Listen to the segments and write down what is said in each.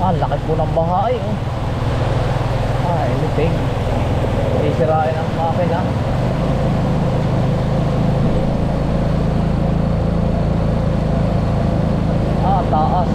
Ah, laki po ng bahay. Oh. Ah, anything. Sisirain ang makina. Ah, taas.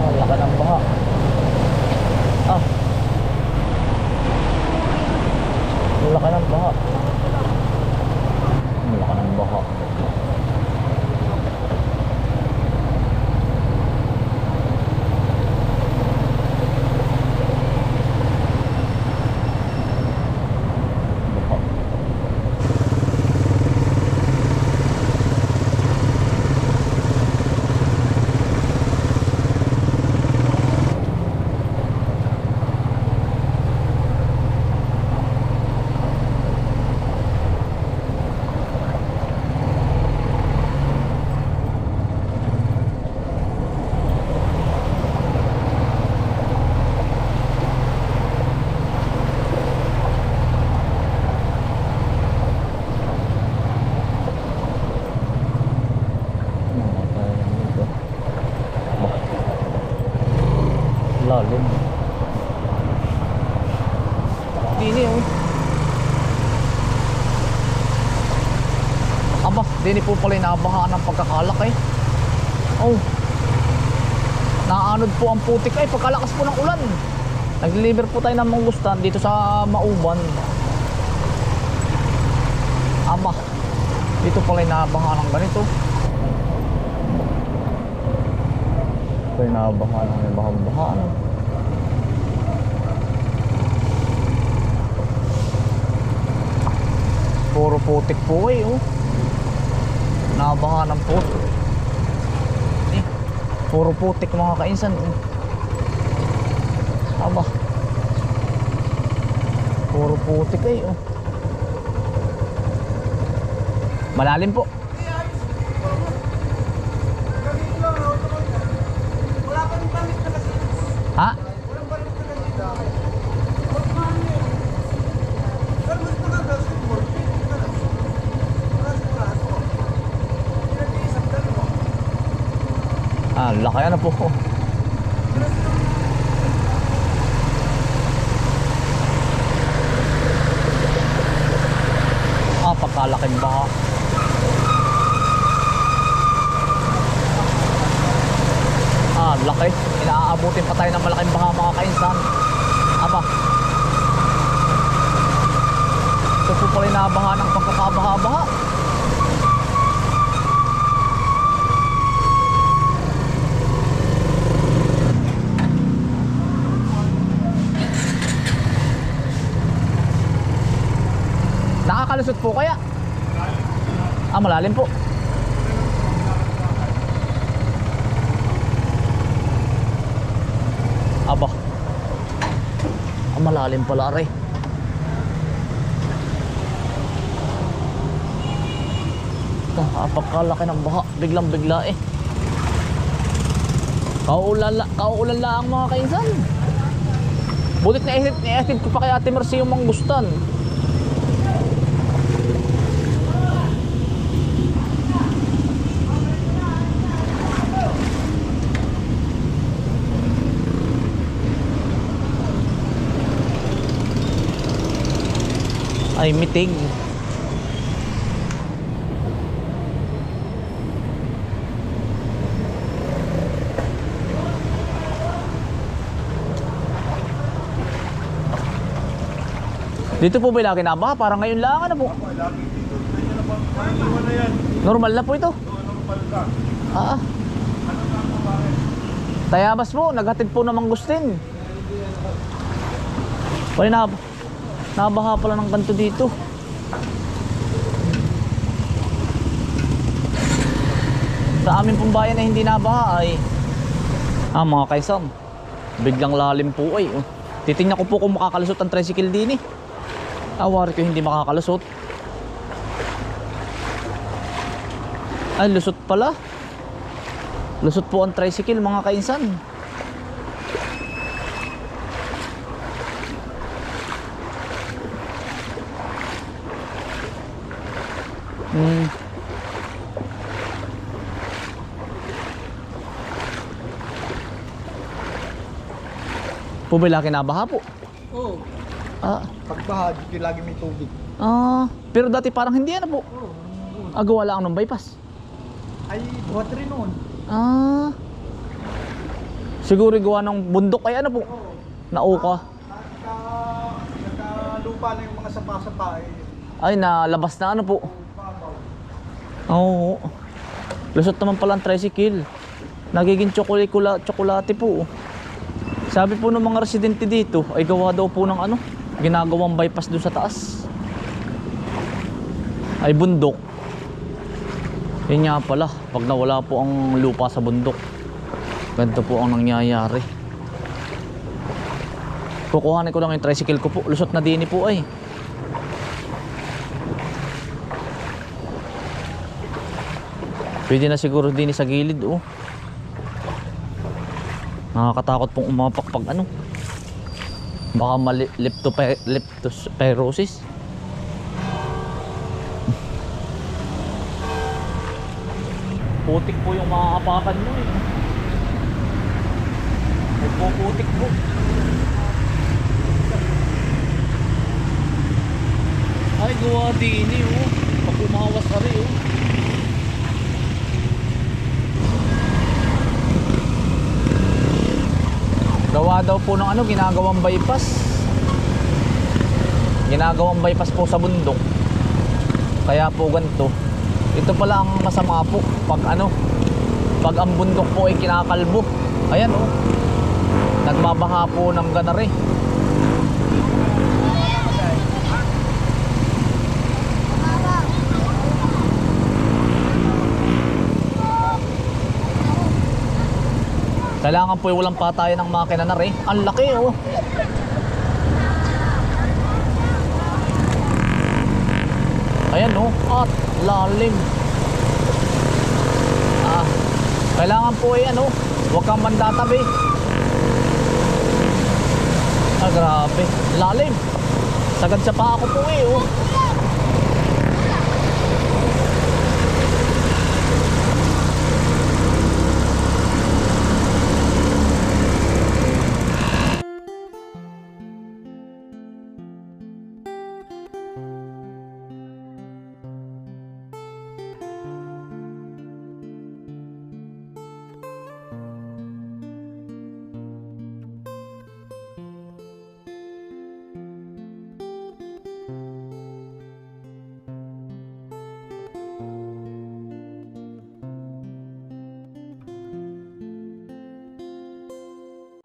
Ah, laki ng baha. Ah. Ang laki ng baha. Ang laki ng baha. Baha. Mga tayo dito. Bah. Lalim. Dini oh. Aba, dini po pala inabahaan ng pagkakalak eh. Oh. Naanod po ang putik ay pagkalakas po ng ulan. Nag-deliver po tayo ng mangustan dito sa Mauban. Aba, dito pala inabahaan ng ganito. Ito nabaha ng may bahang-baha. Ano? Puro putik po eh, oh. Nabaha ng putik. Eh, puro putik mga kainsan. Eh. Aba. Puro putik eh, oh. Malalim po. Laki ano po. Ah, pagkalaking baha. Ah, laki. Inaabutin pa tayo ng malaking baha mga kainsan. Aba. Ito po pala inabaha ng pagkakabaha-baha. Nakakalusot po kaya? Ah, malalim po. Aba. Ang malalim pala re. Kapagkalaki ng baha, biglang bigla eh. Kauulan, la- kauulan lang mga kainsan. Bulit na isip, na ko pa kay Ate Mercy yung manggustan. Ay, mitig. Dito po ba lagi nabaha? Parang ngayon lang ano po? Normal na po ito. Ah. ah. Tayabas po, naghatid po ng mangustin. Wala na, nabaha pala ng ganito dito. Sa amin pong bayan na hindi nabaha ay Ah mga kaisam Biglang lalim po ay oh. Titingnan ko po kung makakalusot ang tricycle din eh Awari ko hindi makakalusot Ay lusot pala Lusot po ang tricycle mga kainsan Po ba laki nabaha po? Oo. Ah, Pagbaha, dito lagi may tubig. ah, pero dati parang hindi ano po. Oo. Ah, gawa lang ng bypass. Ay, buhat rin noon. Ah. Siguro gawa ng bundok ay ano po. Oo. Nauka. Nagka, nagkalupa na yung mga sapa-sapa eh. Ay, nalabas na ano po. Babaw. Oo. Lusot naman pala ang tricycle. Nagiging tsokolate, tsokolate po. Sabi po ng mga residente dito, ay gawa daw po ng ano, ginagawang bypass doon sa taas. Ay bundok. Yun nga pala, pag nawala po ang lupa sa bundok, ganito po ang nangyayari. Kukuhanin ko lang yung tricycle ko po, lusot na dini po ay. Pwede na siguro din sa gilid oh. Nakakatakot pong umapak pag ano. Baka mali leptope leptospirosis. Putik po yung makakapakan mo eh. Nagpuputik po. Ay, gawa din eh oh. Pag umawas ka rin oh. Daw po ng ano, ginagawang bypass. Ginagawang bypass po sa bundok. Kaya po ganito. Ito pala ang masama po pag ano, pag ang bundok po ay kinakalbo. Ayan oh. Nagbabaha po ng ganare. Kailangan po yung walang patayan ng makina na rin. Ang laki oh. Ayan oh. At lalim. Ah. Kailangan po ay ano. Huwag kang mandatabi. Ah, grabe. Lalim. Sagad sa paa ko po eh oh.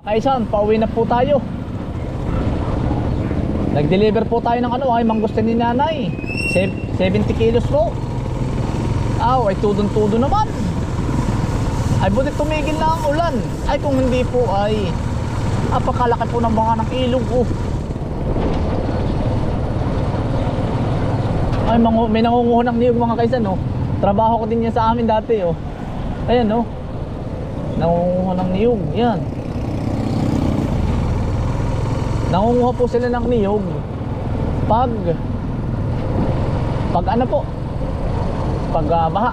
Kaisan, pauwi na po tayo. Nag-deliver po tayo ng ano ay mangustin ni nanay. Sev- 70 kilos po. Aw, ay tudon-tudo naman. Ay buti tumigil na ang ulan. Ay kung hindi po ay apakalaki po ng mga ng ilog oh. Ay mangu may nangunguho ng niyog mga kaisan oh. Trabaho ko din yan sa amin dati oh. Ayan oh. Nangunguho ng niyog. Yan. Nangunguha po sila ng niyog. Pag pag ano po? Pag ah, baha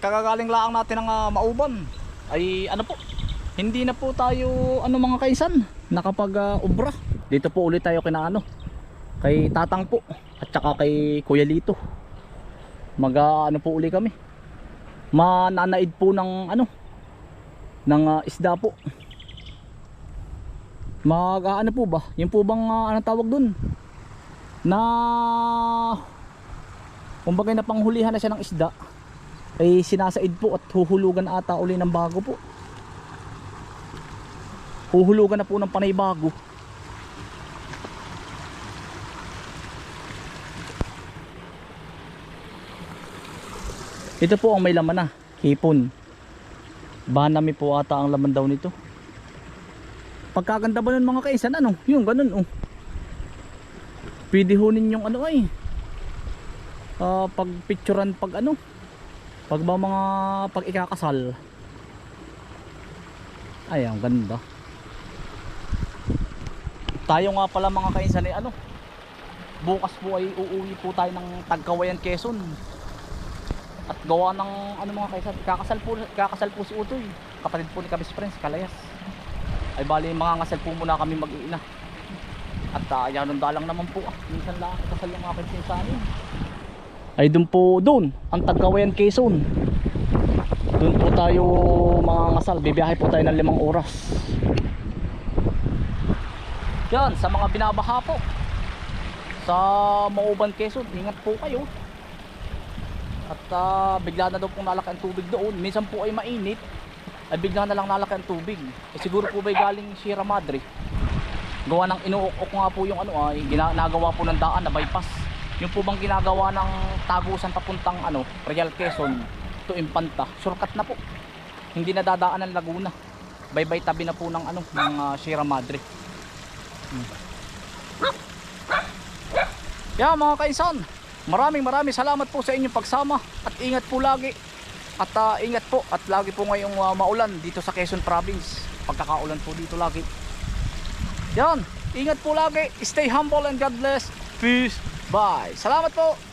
Kagagaling laang natin ng ah, mauban. Ay ano po, hindi na po tayo ano mga kaisan nakapag ah, ubra. Dito po ulit tayo kina ano, kay Tatang po at saka kay Kuya Lito. Mag ah, ano po uli kami. Mananaid po ng ano ng ah, isda po. Mag ah, ano po ba? Yung po bang ah, ano tawag dun? Na kumbaga na panghulihan na siya ng isda ay sinasaid po at huhulugan ata uli ng bago po. Huhulugan na po ng panay bago. Ito po ang may laman na hipon. Banami po ata ang laman daw nito. Pagkaganda ba nun mga kaisan ano? Yung ganun oh. Pwede hunin yung ano ay ah pag picturean pag ano pag ba mga pag ikakasal ay ang ganda. Tayo nga pala mga kainsan eh ano? Bukas po ay uuwi po tayo ng Tagkawayan Quezon. At gawa ng ano mga kaisan kakasal po, kakasal po si Utoy. Kapatid po ni Kabis Friends Kalayas. Ay bali mga ngasal po muna kami mag-iina. At uh, yan ang dalang naman po ah. Minsan lang kasal yung aking pinsanin ay doon po doon ang Tagkawayan Quezon. Doon po tayo mga ngasal bibiyahe po tayo ng limang oras. Yan sa mga binabaha po. Sa Mauban Quezon. Ingat po kayo. At ah, bigla na daw pong nalaki ang tubig doon. Minsan po ay mainit. Ay bigla na lang nalaki ang tubig. Eh, siguro po ba galing Sierra Madre? Gawa ng inuok nga po yung ano ay ginagawa po ng daan na bypass yung po bang ginagawa ng tagusan papuntang ano Real Quezon to Impanta shortcut na po hindi na dadaan ng Laguna baybay tabi na po ng ano ng ah, Sierra Madre hmm. yeah mga kaisan maraming maraming salamat po sa inyong pagsama at ingat po lagi at ah, ingat po at lagi po ngayong ah, maulan dito sa Quezon Province pagkakaulan po dito lagi yan, ingat po lagi. Stay humble and God bless. Peace. Bye. Salamat po.